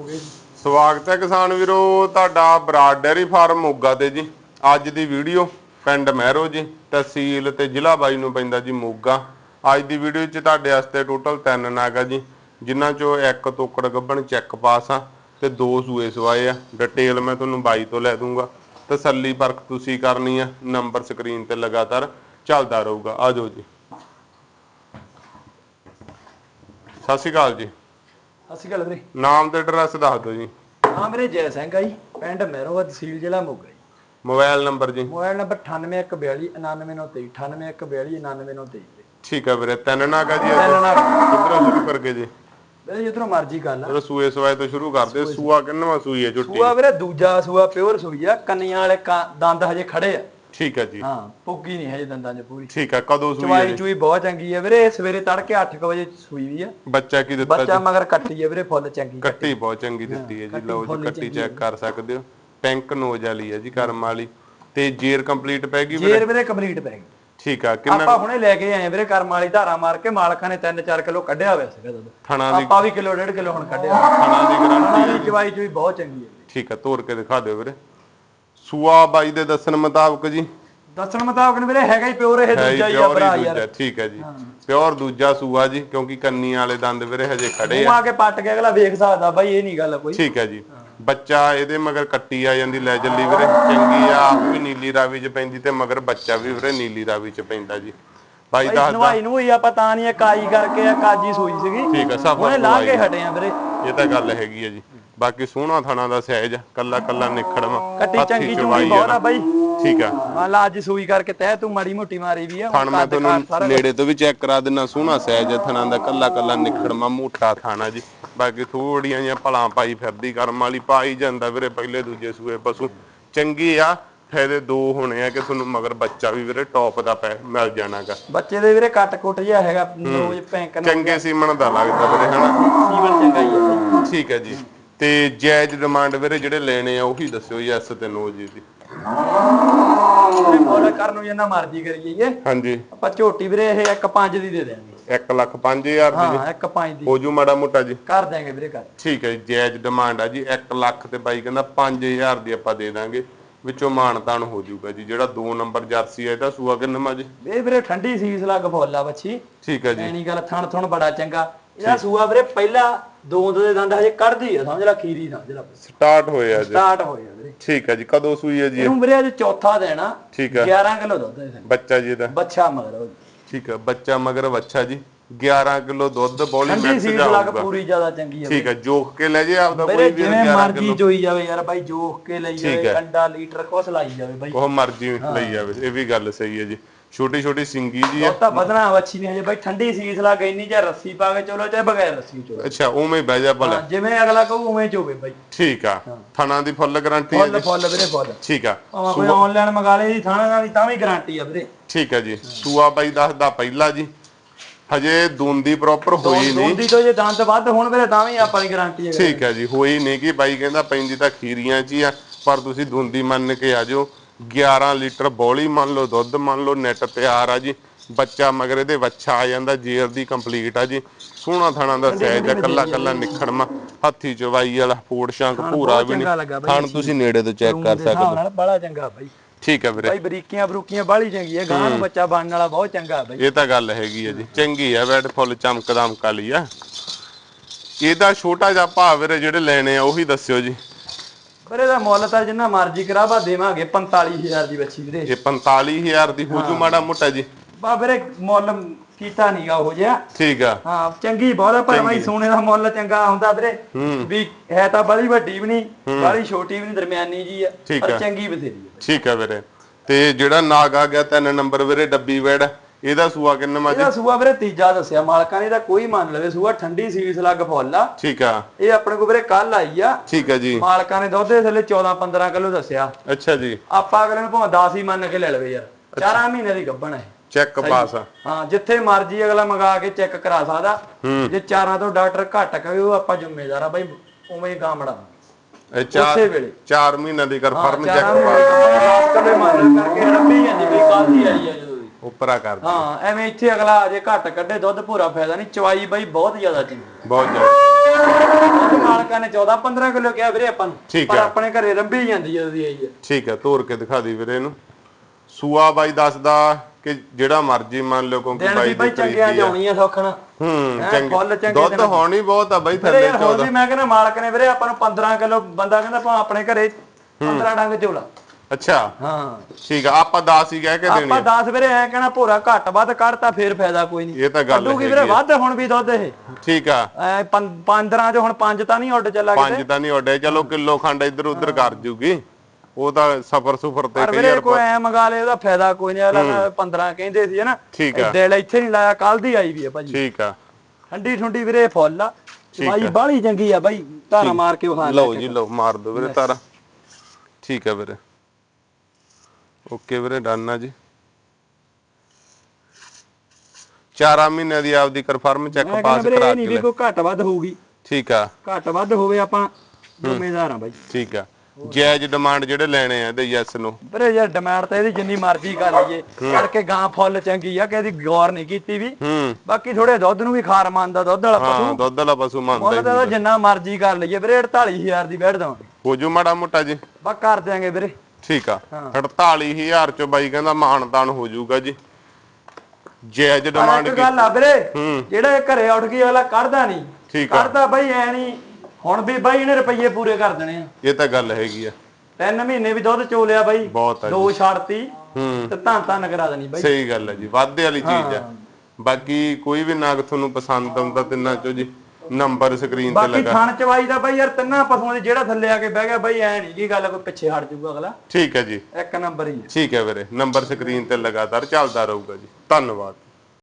ਸਵਾਗਤ ਹੈ ਕਿਸਾਨ ਵੀਰੋ, ਤੁਹਾਡਾ ਬਰਾਡ ਡੈਰੀ ਫਾਰਮ ਮੋਗਾ ਤੇ ਜੀ। ਅੱਜ ਦੀ ਵੀਡੀਓ ਪਿੰਡ ਮਹਿਰੋ ਜੀ, ਤਹਿਸੀਲ ਤੇ ਜ਼ਿਲ੍ਹਾ ਬਾਈ ਨੂੰ ਪੈਂਦਾ ਜੀ ਮੋਗਾ। ਅੱਜ ਦੀ ਵੀਡੀਓ 'ਚ ਤੁਹਾਡੇ ਵਾਸਤੇ ਟੋਟਲ ਤਿੰਨ ਨਾਗ ਆ ਜੀ, ਜਿਨ੍ਹਾਂ 'ਚੋਂ ਇੱਕ ਤੋਕੜ ਗੱਬਣ ਚੈੱਕ ਪਾਸ ਆ ਤੇ ਦੋ ਸੂਏ ਸਵਾਏ ਆ। ਡਿਟੇਲ ਮੈਂ ਤੁਹਾਨੂੰ ਬਾਈ ਤੋਂ ਲੈ ਦੂੰਗਾ। ਤਸੱਲੀ ਪਰਖ ਤੁਸੀਂ ਕਰਨੀ ਆ, ਨੰਬਰ ਸਕਰੀਨ ਤੇ ਲਗਾਤਾਰ ਚੱਲਦਾ ਰਹੂਗਾ। ਆ ਜਾਓ ਜੀ। ਸਤਿ ਸ਼੍ਰੀ ਅਕਾਲ ਜੀ। ਅਸੀਂ ਗੱਲ ਵੀਰੇ। ਨਾਮ ਤੇ ਐਡਰੈਸ ਦੱਸ ਦਿਓ ਜੀ। ਹਾਂ ਮੇਰੇ ਜੈ ਸਿੰਘ ਆ ਜੀ ਪਿੰਡ ਮਹਿਰੋਵਾ ਤਹਿਸੀਲ ਜ਼ਿਲ੍ਹਾ ਮੋਗਾ ਜੀ। ਮੋਬਾਈਲ ਨੰਬਰ ਜੀ। ਮੋਬਾਈਲ ਨੰਬਰ 9814 99923 9814 99923 ਠੀਕ ਹੈ ਵੀਰੇ ਤਿੰਨ ਨਾਗਾ ਜੀ ਕਿੱਧਰੋਂ ਸ਼ੁਰੂ ਕਰਕੇ ਜੀ? ਵੀਰੇ ਜਿੱਧਰੋਂ ਮਰਜ਼ੀ ਗੱਲ ਆ ਸੂਏ ਸਵਾਏ ਤੋਂ ਸ਼ੁਰੂ ਕਰਦੇ ਸੂਆ ਕਿੰਨਵਾਂ ਸੂਈ ਹੈ ਝੁੱਟੀ ਸੂਆ ਵੀਰੇ ਦੂਜਾ ਸੂਆ ਪਿਓਰ ਸੂਈ ਆ। ਕੰਨੀਆਂ ਵਾਲੇ ਕਾਂ- ਦੰਦ ਹਜੇ ਖੜੇ ਆ। ਠੀਕ ਹੈ ਜੀ। ਹਾਂ ਪੁੱਗੀ ਨਹੀਂ ਹਜੇ ਦੰਦਾਂ 'ਚ ਪੂਰੀ। ਠੀਕ ਹੈ ਕਦੋਂ ਸੂਈ ਹੈ ਚਵਾਈ ਜੀ ਚੂਈ ਬਹੁਤ ਚੰਗੀ ਆ ਵੀਰੇ ਸਵੇਰੇ ਤੜਕੇ 8 ਵਜੇ ਸੂਈ ਵੀ ਆ। ਬੱਚਾ ਕੀ ਦਿੱਤਾ ਬੱਚਾ ਜੀ? ਮਗਰ ਕੱਟੀ ਆ ਵੀਰੇ ਫੁੱਲ ਚੰਗੀ ਕੱਟੀ। ਬਹੁਤ ਚੰਗੀ ਦਿੱਤੀ ਹੈ ਜੀ। ਲਓ ਜੀ ਫੁੱਲ ਕੱਟੀ ਚੈੱਕ ਕਰ ਸਕਦੇ ਹੋ। ਪਿੰਕ ਨੋਜ ਵਾਲੀ ਹੈ ਜੀ ਕਰਮ ਵਾਲੀ। ਤੇ ਜੇਰ ਕੰਪਲੀਟ ਪੈ ਗਈ ਵੀਰੇ? ਜੇਰ ਵੀਰੇ ਕੰਪਲੀਟ ਪੈ ਗਈ। ਠੀਕ ਆ ਕਿੰਨਾ ਆਪਾਂ ਹੁਣੇ ਲੈ ਕੇ ਆਏ ਵੀਰੇ ਕਰਮ ਵਾਲੀ ਧਾਰਾ ਮਾਰ ਕੇ ਮਾਲਕਾਂ ਨੇ 3-4 ਕਿਲੋ ਕੱਢਿਆ ਹੋਇਆ ਸੀਗਾ ਦੁੱਧ। ਥਣਾ ਦੀ ਆਪਾਂ ਵੀ ਕਿਲੋ ਡੇਢ ਕਿਲੋ ਹੁਣ ਕੱਢਿਆ। ਥਣਾ ਦੀ ਗਾਰੰਟੀ ਦੀ ਚਵਾਈ ਚੂਈ ਬਹੁਤ ਚੰਗੀ ਹੈ। ਠੀਕ ਹੈ ਤੋੜ ਕੇ ਦਿਖਾ ਦਿਓ ਵੀਰੇ। ਸੂਆ ਬਾਈ ਦੇ ਦੱਸਣ ਮੁਤਾਬਕ ਜੀ। ਦੱਸਣ ਮੁਤਾਬਕ ਨੇ ਵੀਰੇ ਹੈਗਾ ਹੀ ਪਿਓਰ ਇਹ ਦੂਜਾ ਹੀ ਆ ਭਰਾ ਯਾਰ। ਠੀਕ ਹੈ ਜੀ। ਪਿਓਰ ਦੂਜਾ ਸੂਆ ਜੀ ਕਿਉਂਕਿ ਕੰਨੀ ਵਾਲੇ ਦੰਦ ਵੀਰੇ ਹਜੇ ਖੜੇ ਆ। ਆ ਕੇ ਪੱਟ ਕੇ ਅਗਲਾ ਵੇਖ ਸਕਦਾ ਬਾਈ ਇਹ ਨਹੀਂ ਗੱਲ ਕੋਈ। ਠੀਕ ਹੈ ਜੀ। ਬੱਚਾ ਇਹਦੇ ਮਗਰ ਕੱਟੀ ਆ ਜਾਂਦੀ ਲੈ ਜੱਲੀ ਵੀਰੇ। ਚੰਗੀ ਆ ਆਪ ਵੀ ਨੀਲੀ ਰਾਵੀ ਚ ਪੈਂਦੀ ਤੇ ਮਗਰ ਬੱਚਾ ਵੀ ਵੀਰੇ ਨੀਲੀ ਰਾਵੀ ਚ ਪੈਂਦਾ ਜੀ। ਬਾਈ ਦੱਸਦਾ। ਨਵਾਈ ਨੂੰ ਹੀ ਆਪਾਂ ਤਾਂ ਨਹੀਂ ਕਾਈ ਕਰਕੇ ਆ ਕਾਜੀ ਸੂਈ ਸੀਗੀ। ਠੀਕ ਹੈ ਸਫਰ ਉਹਨੇ ਲਾ ਕੇ ਹਟੇ ਆ ਵੀਰੇ। ਇਹ ਤਾਂ ਗੱਲ ਹੈਗੀ ਹੈ ਜੀ। ਬਾਕੀ ਸੋਹਣਾ ਥਣਾ ਦਾ ਸਹਿਜ ਕੱਲਾ ਕੱਲਾ ਨਿਖੜਵਾ ਕੱਟੀ ਚੰਗੀ ਚੂੜੀ ਬਹੁਤ। ਆ ਬਾਈ। ਠੀਕ ਆ। ਮੰਨ ਲਾ ਅੱਜ ਸੂਈ ਕਰਕੇ ਤਹਿ ਤੂੰ ਮਾੜੀ ਮੋਟੀ ਮਾਰੀ ਵੀ ਆ ਥਣ ਮੈਂ ਤੁਹਾਨੂੰ ਨੇੜੇ ਤੋਂ ਵੀ ਚੈੱਕ ਕਰਾ ਦਿੰਨਾ ਸੋਹਣਾ ਸਹਿਜ ਥਣਾ ਦਾ ਕੱਲਾ ਕੱਲਾ ਨਿਖੜਵਾ ਮੂਠਾ ਥਾਣਾ ਜੀ। ਬਾਕੀ ਥੋੜੀਆਂ ਜਿਹੀਆਂ ਭਲਾਂ ਪਾਈ ਫਿਰਦੀ ਕਰਮ ਵਾਲੀ ਪਾਈ ਜਾਂਦਾ ਵੀਰੇ ਪਹਿਲੇ ਦੂਜੇ ਸੂਏ ਪਸ਼ੂ। ਚੰਗੀ ਆ ਫਾਇਦੇ ਦੋ ਹੋਣੇ ਆ ਕਿ ਤੁਹਾਨੂੰ ਮਗਰ ਬੱਚਾ ਵੀ ਵੀਰੇ ਟੌਪ ਦਾ ਪੈ ਮਿਲ ਜਾਣਾਗਾ। ਬੱਚੇ ਦੇ ਵੀਰੇ ਕੱਟ ਕੁੱਟ ਜਿਹਾ ਹੈਗਾ ਨੋਜ ਪੈਂਕ ਚੰਗੇ ਸੀਮਣ ਦਾ ਲੱਗਦਾ ਵੀਰੇ ਹਨਾ? ਸੀਵਨ ਚੰਗਾ ਹੀ ਆ। ਬਾਈ ਠੀਕ ਹੈ ਜੀ। ਤੇ ਜਾਇਜ਼ ਡਿਮਾਂਡ ਵੀਰੇ ਜਿਹੜੇ ਲੈਣੇ ਆ ਉਹੀ ਦੱਸਿਓ ਯੈਸ ਤੇ ਨੋ ਜੀ ਦੀ। ਵੀਰੇ ਮੁੱਲ ਕਰਨ ਨੂੰ ਜਿੰਨਾ ਮਰਜ਼ੀ ਕਰੀ ਜਾਈਏ ਹਾਂਜੀ। ਆਪਾਂ ਝੋਟੀ ਵੀਰੇ ਇਹ 1.5 ਦੀ ਦੇ ਦਿਆਂਗੇ। 1 ਲੱਖ 5000 ਦੀ। ਹਾਂ 1.5 ਦੀ। ਹੋ ਜੂ ਮਾੜਾ ਮੋਟਾ ਜੀ। ਕਰ ਦਿਆਂਗੇ ਵੀਰੇ ਕਰ। ਠੀਕ ਹੈ ਜੀ, ਜਾਇਜ਼ ਡਿਮਾਂਡ ਆ ਜੀ। 1 ਲੱਖ ਤੇ ਬਾਈ ਕਹਿੰਦਾ 5000 ਦੀ ਆਪਾਂ ਦੇ ਦਾਂਗੇ। ਵਿੱਚੋਂ ਮਾਨਤਾਨ ਹੋ ਜਾਊਗਾ ਜੀ। ਜਿਹੜਾ 2 ਨੰਬਰ ਜਰਸੀ ਹੈ ਇਹਦਾ ਸੂਆ ਕਿੰਨਾ ਜੀ? ਇਹ ਵੀਰੇ ਠੰਡੀ ਸੀਸ ਲੱਗ ਫੁੱਲਾ ਬੱਚੀ। ਠੀਕ ਹੈ ਜੀ। ਐਨੀ ਗੱਲ ਥਣ ਥਣ ਬੜਾ ਚੰਗਾ। ਇਹਦਾ ਸੂਆ ਵੀਰੇ ਪਹਿਲਾ ਦੋਂਦ ਦੇ ਦੰਦ ਹਜੇ ਕੱਢਦੀ ਆ ਸਮਝ ਲੈ ਖੀਰੀ ਸਮਝ ਲੈ ਸਟਾਰਟ ਹੋਇਆ ਜੀ। ਸਟਾਰਟ ਹੋਇਆ ਵੀਰੇ। ਠੀਕ ਹੈ ਜੀ ਕਦੋਂ ਸੂਈ ਹੈ ਜੀ ਇਹ? ਇਹਨੂੰ ਵੀਰੇ ਅੱਜ ਚੌਥਾ ਦੇਣਾ ਠੀਕ ਹੈ 11 ਕਿਲੋ ਦੁੱਧ ਇਹਦਾ ਬੱਚਾ ਜੀ ਇਹਦਾ। ਬੱਚਾ ਮਗਰ। ਠੀਕ ਹੈ ਬੱਚਾ ਮਗਰ ਬੱਚਾ ਜੀ। 11 ਕਿਲੋ ਦੁੱਧ ਬੋਲੀ ਮਿਕਸ ਜਾਊਗਾ। ਲੱਗ ਪੂਰੀ ਜ਼ਿਆਦਾ ਚੰਗੀ ਆ ਠੀਕ ਹੈ ਜੋਖ ਕੇ ਲੈ ਜੇ ਆਪਦਾ ਕੋਈ ਵੀ ਜਿਵੇਂ 11 ਮਰਜ਼ੀ ਜੋਈ ਜਾਵੇ ਯਾਰ ਬਾਈ ਜੋਖ ਕੇ ਲਈ ਹੈ। ਜਾਵੇ ਅੰਡਾ ਲੀਟਰ ਕੁਛ ਲਾਈ ਜਾਵੇ ਬਾਈ। ਉਹ ਮਰਜ਼ੀ ਲਈ ਜਾਵੇ ਇਹ ਵੀ ਗੱਲ ਸਹੀ ਹੈ ਜੀ। ਛੋਟੀ ਛੋਟੀ ਸਿੰਗੀ ਜੀ ਆ। ਉਹ ਤਾਂ ਵਧਣਾ ਵੱਛੀ ਨੇ ਹਜੇ ਬਾਈ ਠੰਡੀ ਸੀਸ ਲੱਗ ਇੰਨੀ ਚਾਹੇ ਰੱਸੀ ਪਾ ਕੇ ਚਲੋ ਚਾਹੇ ਬਗੈਰ ਰੱਸੀ ਚਲੋ। ਅੱਛਾ ਉਵੇਂ ਬਹਿ ਜਾ ਭਲਾ। ਜਿਵੇਂ ਅਗਲਾ ਕਹੂ ਉਵੇਂ ਚੋਵੇ ਬਾਈ। ਠੀਕ ਆ। ਥਣਾ ਦੀ ਫੁੱਲ ਗਾਰੰਟੀ ਹੈ ਫੁੱਲ ਜੀ। ਫੁੱਲ ਵੀਰੇ ਫੁੱਲ। ਠੀਕ ਆ। ਕੋਈ ਆਨਲਾਈਨ ਮੰਗਾ ਲੇ ਜੀ ਥਾਣਾ ਨਾਲ ਤਾਂ ਵੀ ਗਾਰੰਟੀ ਆ ਵੀਰੇ। ਠੀਕ ਹੈ ਜੀ। ਸੂਆ ਬਾਈ ਦੱਸਦਾ ਪਹਿਲਾ ਜੀ। ਹਜੇ ਦੂੰਦੀ ਪ੍ਰੋਪਰ ਹੋਈ ਨਹੀਂ। ਦੋਂਦੀ ਤੋਂ ਜੇ ਦੰਦ ਵੱਧ ਹੋਣ ਵੀਰੇ ਤਾਂ ਵੀ ਆਪਾਂ ਦੀ ਗਾਰੰਟੀ ਹੈ ਠੀਕ ਹੈ ਜੀ ਹੋਈ ਨਹੀਂ ਕਿ ਬਾਈ ਕਹਿੰਦਾ ਪੈਂਦੀ ਤਾਂ ਖੀਰੀਆਂ 'ਚ ਹੀ ਆ ਪਰ ਤੁਸੀਂ ਦੂੰਦੀ ਮੰਨ ਕੇ ਆ ਜਾਓ। 11 ਲੀਟਰ ਬੋਲੀ ਮੰਨ ਲਓ ਦੁੱਧ ਮੰਨ ਲਓ ਨੈਟ ਤਿਆਰ ਆ ਜੀ। ਬੱਚਾ ਮਗਰ ਇਹਦੇ ਵੱਛਾ ਆ ਜਾਂਦਾ ਜੇਰ ਦੀ ਕੰਪਲੀਟ ਆ ਜੀ। ਸੋਹਣਾ ਥਾਣਾ ਦਾ ਸਾਈਜ਼ ਆ ਕੱਲਾ ਕੱਲਾ ਨਿਖੜਮਾ ਹੱਥੀ ਚਵਾਈ ਵਾਲਾ ਫੋੜ ਸ਼ੰਕ ਪੂਰਾ ਵੀ ਨਹੀਂ। ਥਣ ਤੁਸੀਂ ਨੇੜੇ ਤੋਂ ਚੈੱਕ ਕਰ ਸਕਦੇ ਹੋ। ਬੜਾ ਚੰਗਾ ਬਾਈ। ਠੀਕ ਹੈ ਵੀਰੇ। ਬਾਈ ਬਰੀਕੀਆਂ ਬਰੂਕੀਆਂ ਬਾਹਲੀ ਚੰਗੀ ਹੈ। ਗਾਂ ਨੂੰ ਬੱਚਾ ਬਣਨ ਵਾਲਾ ਬਹੁਤ ਚੰਗਾ ਬਾਈ। ਇਹ ਤਾਂ ਗੱਲ ਹੈਗੀ ਹੈ ਜੀ ਚੰਗੀ ਆ ਬੈਡ ਫੁੱਲ ਚਮਕਦਮ ਕਾਲੀ ਆ। ਇਹਦਾ ਛੋਟਾ ਜਿਹਾ ਭਾਅ ਵੀਰੇ ਜਿਹੜੇ ਲੈਣੇ ਆ ਉਹੀ ਦੱਸਿਓ ਜੀ। ਪਰ ਇਹਦਾ ਮੁੱਲ ਤਾਂ ਜਿੰਨਾ ਮਰਜ਼ੀ ਕਰਾਵਾ ਦੇਵਾਂਗੇ 45000 ਦੀ ਬੱਚੀ ਵੀਰੇ ਇਹ 45000 ਦੀ ਹੋ। ਜੂ ਮਾੜਾ ਮੋਟਾ ਜੀ। ਬਾ ਵੀਰੇ ਮੁੱਲ ਕੀਤਾ ਨਹੀਂਗਾ ਉਹ ਜਿਹਾ। ਠੀਕ ਆ। ਹਾਂ ਚੰਗੀ ਬਹੁਤ ਆ ਪਰ ਬਾਈ ਸੋਨੇ ਦਾ ਮੁੱਲ ਚੰਗਾ ਹੁੰਦਾ ਵੀਰੇ। ਵੀ ਹੈ ਤਾਂ ਬੜੀ ਵੱਡੀ ਵੀ ਨਹੀਂ ਬੜੀ ਛੋਟੀ ਵੀ ਨਹੀਂ ਦਰਮਿਆਨੀ ਜੀ ਆ ਪਰ। ਚੰਗੀ ਬਥੇਰੀ ਠੀਕ ਆ ਵੀਰੇ। ਤੇ ਜਿਹੜਾ ਨਾਗ ਆ ਗਿਆ ਤਿੰਨ ਨੰਬਰ ਵੀਰੇ ਡੱਬੀ ਵੈੜ ਇਹਦਾ ਸੂਆ ਕਿੰਨਾ ਮਾ ਜੀ ਇਹਦਾ ਸੂਆ ਵੀਰੇ ਤੀਜਾ ਦੱਸਿਆ ਮਾਲਕਾਂ ਨੇ ਇਹਦਾ ਕੋਈ ਮੰਨ ਲਵੇ ਸੂਆ ਠੰਡੀ ਸੀਸ ਲੱਗ ਫੁੱਲ ਆ। ਠੀਕ ਆ। ਇਹ ਆਪਣੇ ਕੋਲ ਵੀਰੇ ਕੱਲ ਆਈ ਆ। ਠੀਕ ਆ ਜੀ। ਮਾਲਕਾਂ ਨੇ ਦੁੱਧ ਦੇ ਥੱਲੇ 14 15 ਕਿਲੋ ਦੱਸਿਆ। ਅੱਛਾ ਜੀ। ਆਪਾਂ ਅਗਲੇ ਨੂੰ ਭਾਵੇਂ 10 ਹੀ ਮੰਨ ਕੇ ਲੈ ਲਵੇ ਯਾਰ। ਚਾਰਾਂ ਮਹੀਨੇ ਦੀ ਗੱਭਣ ਹੈ। ਚੈੱਕ ਪਾਸ ਆ। ਹਾਂ ਜਿੱਥੇ ਮਰਜ਼ੀ ਅਗਲਾ ਮੰਗਾ ਕੇ ਚੈੱਕ ਕਰਾ ਸਕਦਾ। ਜੇ ਚਾਰਾਂ ਤੋਂ ਡਾਕਟਰ ਘੱਟ ਕਹੇ ਉਹ ਆਪਾਂ ਜ਼ਿੰਮੇਦਾਰ ਆ ਬਾਈ ਉਵੇਂ ਹੀ ਗਾਮੜਾ। ਇਹ ਚਾਰ ਵੇਲੇ। 4 ਮਹੀਨਿਆਂ ਦੀ ਕਨਫਰਮ ਚੈੱਕ ਚਾਰਾਂ ਮਹੀਨੇ ਪਾਸ। ਦੀ ਗੱਭਣ ਮੰਨ ਕਰਕੇ ਰੱਬੀ ਜਾਂਦੀ ਬਈ ਕੱਲ ਦੀ ਆਈ ਆ ਉਪਰਾ ਕਰ ਦਿਓ। ਹਾਂ ਐਵੇਂ ਇੱਥੇ ਅਗਲਾ ਅਜੇ ਘੱਟ ਕੱਢੇ ਦੁੱਧ ਭੂਰਾ ਫਾਇਦਾ ਨਹੀਂ ਚਵਾਈ ਬਾਈ ਬਹੁਤ ਜ਼ਿਆਦਾ ਚੰਗੀ। ਬਹੁਤ ਜ਼ਿਆਦਾ। ਮਾਲਕਾਂ ਨੇ 14 15 ਕਿਲੋ ਕਿਹਾ ਵੀਰੇ ਆਪਾਂ ਨੂੰ ਪਰ। ਆਪਣੇ ਘਰੇ ਰੰਭੀ ਜਾਂਦੀ ਜਦੋਂ ਦੀ ਆਈ ਹੈ ਠੀਕ ਹੈ ਤੋਰ ਕੇ ਦਿਖਾ ਦੀ ਵੀਰੇ ਇਹਨੂੰ। ਸੂਆ ਬਾਈ ਦੱਸਦਾ ਕਿ ਜਿਹੜਾ ਮਰਜ਼ੀ ਮੰਨ ਲਓ ਕਿਉਂਕਿ ਬਾਈ ਦੀ ਚੰਗਿਆਂ ਜਾਉਣੀ ਆ। ਸੌਖਣਾ ਹੂੰ ਚੰਗੇ। ਦੁੱਧ। ਹੋਣੀ ਬਹੁਤ ਆ ਬਾਈ ਥੱਲੇ ਯਾਰ ਹੁਣ 14 ਵੀ ਮੈਂ ਕਹਿੰਦਾ ਮਾਲਕ ਨੇ ਵੀਰੇ ਆਪਾਂ ਨੂੰ 15 ਕਿਲੋ ਬੰਦਾ ਕਹਿੰਦਾ ਆਪਾਂ ਆਪਣੇ ਘਰੇ 15 ਡੰਗ ਝੋਲਾ ਅੱਛਾ। ਹਾਂ। ਠੀਕ ਆ ਆਪਾਂ 10 ਹੀ ਕਹਿ ਕੇ ਦੇਣੀ ਆਪਾਂ ਆ। 10 ਵੀਰੇ ਐ ਕਹਿਣਾ ਭੋਰਾ ਘੱਟ ਵੱਧ ਕੱਢਤਾ ਫੇਰ ਫਾਇਦਾ ਕੋਈ ਨਹੀਂ। ਇਹ ਤਾਂ ਗੱਲ ਹੈਗੀ ਵੀਰੇ। ਵੱਧ ਹੁਣ ਵੀ ਦੁੱਧ ਇਹ। ਠੀਕ ਆ। ਐ 15 ਚ ਹੁਣ 5 ਤਾਂ ਨਹੀਂ ਉੱਡ ਚੱਲਾ ਕਿਤੇ। ਤਾਂ ਨਹੀਂ ਉੱਡੇ ਚਲੋ ਕਿਲੋ ਖੰਡ ਇੱਧਰ ਉੱਧਰ ਕਰ ਜੂਗੀ। ਉਹ ਤਾਂ ਸਫਰ ਸੁਫਰ ਤੇ ਕਈ ਵੀਰੇ ਯਾਰ ਕੋਈ ਐ ਮੰਗਾ ਲੇ ਉਹਦਾ ਫਾਇਦਾ ਕੋਈ ਨਹੀਂ। ਅਗਲਾ 15 ਕਹਿੰਦੇ ਸੀ ਹਨਾ। ਠੀਕ ਆ। ਦਿਲ ਇੱਥੇ ਨਹੀਂ ਲਾਇਆ ਕੱਲ ਦੀ ਆਈ ਵੀ ਆ ਭਾਜੀ। ਠੀਕ ਆ। ਠੰਡੀ ਠੁੰਡੀ ਵੀਰੇ ਫੁੱਲ ਆ। ਬਾਈ ਆ। ਬਾਹਲੀ ਚੰਗੀ ਆ ਬਾਈ। ਧਾਰਾ ਮਾਰ ਕੇ ਵਿਖਾ ਲਓ ਜੀ ਲਓ ਮਾਰ ਦੋ ਵੀਰੇ ਤਾਰਾ ਠੀਕ ਆ ਵੀਰੇ। ਓਕੇ ਵੀਰੇ ਡਨ ਆ ਜੀ। ਚਾਰਾਂ ਮਹੀਨਿਆਂ ਦੀ ਆਪਦੀ ਕਨਫਰਮ ਚੈੱਕ ਮੈਂ ਪਾਸ ਕਹਿੰਦਾ ਵੀਰੇ ਕਰਾ ਇਹ ਨਹੀਂ ਕੇ ਵੀ ਲੈ। ਕੋਈ ਘੱਟ ਵੱਧ ਹੋਊਗੀ। ਠੀਕ ਆ। ਘੱਟ ਵੱਧ ਹੋਵੇ ਆਪਾਂ ਜ਼ਿੰਮੇਦਾਰ ਆ ਬਾਈ। ਠੀਕ ਆ। ਜਾਇਜ਼ ਡਿਮਾਂਡ ਜਿਹੜੇ ਲੈਣੇ ਆ ਇਹਦੇ ਯੈਸ ਨੂੰ ਵੀਰੇ ਯਾਰ ਡਿਮਾਂਡ ਤਾਂ ਇਹਦੀ ਜਿੰਨੀ ਮਰਜ਼ੀ ਕਰ ਲਈਏ। ਕਰਕੇ ਗਾਂ ਫੁੱਲ ਚੰਗੀ ਆ ਕਿ ਇਹਦੀ ਗੌਰ ਨਹੀਂ ਕੀਤੀ ਵੀ। ਹੂੰ। ਬਾਕੀ ਥੋੜੇ ਦੁੱਧ ਨੂੰ ਵੀ ਖਾਰ ਮੰਨਦਾ ਦੁੱਧ ਵਾਲਾ ਹਾਂ ਪਸ਼ੂ ਦੁੱਧ ਵਾਲਾ ਪਸ਼ੂ ਮੰਨਦਾ ਹੀ ਇਹਦਾ ਜਿੰਨਾ ਮਰਜ਼ੀ ਕਰ ਲਈਏ। ਵੀਰੇ 48000 ਦੀ ਬੈਠ ਦਵਾਂਗੇ। ਹੋ ਜੂ ਮਾੜਾ ਮੋਟਾ ਜੀ। ਬਸ ਕਰ ਦਿਆਂਗੇ ਵੀਰੇ। ਠੀਕ ਆ। 48000 ਚ ਬਾਈ ਕਹਿੰਦਾ ਮਾਨਤਾਨ ਹੋ ਜਾਊਗਾ ਜੀ। ਜਾਇਜ਼ ਪਰ ਡਿਮਾਂਡ ਇੱਕ ਗੱਲ ਆ ਵੀਰੇ। ਜਿਹੜਾ ਇਹ ਘਰੇ ਉੱਠ ਕੇ ਅਗਲਾ ਕੱਢਦਾ ਨਹੀਂ। ਠੀਕ ਆ। ਕੱਢਦਾ ਬਾਈ ਐ ਨਹੀਂ। ਹੁਣ ਵੀ ਬਾਈ ਇਹਨੇ ਰੁਪਈਏ ਪੂਰੇ ਕਰ ਦੇਣੇ ਆ। ਇਹ ਤਾਂ ਗੱਲ ਹੈਗੀ ਆ। ਤਿੰਨ ਮਹੀਨੇ ਵੀ ਦੁੱਧ ਚੋਲਿਆ ਬਾਈ। ਬਹੁਤ ਆ ਜੀ। ਦੋ ਛੱਡਤੀ। ਹੂੰ। ਤੇ ਤਾਂ ਤਾਂ ਕਰਾ ਦੇਣੀ ਬਾਈ। ਸਹੀ ਗੱਲ ਹੈ ਜੀ। ਵਾਧੇ ਵਾਲੀ ਚੀਜ਼ ਆ। ਬਾਕੀ ਕੋਈ ਵੀ ਨਾਗ ਤੁਹਾਨੂੰ ਪਸੰਦ ਆਉਂਦਾ ਤਿੰਨਾਂ ਚੋਂ ਜੀ। ਨੰਬਰ ਸਕਰੀਨ ਤੇ ਬਾਕੀ ਲਗਾ। ਥਣ ਚਵਾਈ ਦਾ ਬਾਈ ਯਾਰ ਤਿੰਨਾਂ ਪਸ਼ੂਆਂ ਦੇ ਜਿਹੜਾ ਥੱਲੇ ਆ ਕੇ ਬਹਿ ਗਿਆ ਬਾਈ ਐ ਨਹੀਂ ਕੀ ਗੱਲ ਕੋਈ ਪਿੱਛੇ ਹਟ ਜਾਊਗਾ ਅਗਲਾ। ਠੀਕ ਹੈ ਜੀ। ਇੱਕ ਨੰਬਰ ਹੀ। ਠੀਕ ਹੈ ਵੀਰੇ ਨੰਬਰ ਸਕਰੀਨ ਤੇ ਲਗਾਤਾਰ ਚੱਲਦਾ ਰਹੂਗਾ ਜੀ। ਧੰਨਵਾਦ।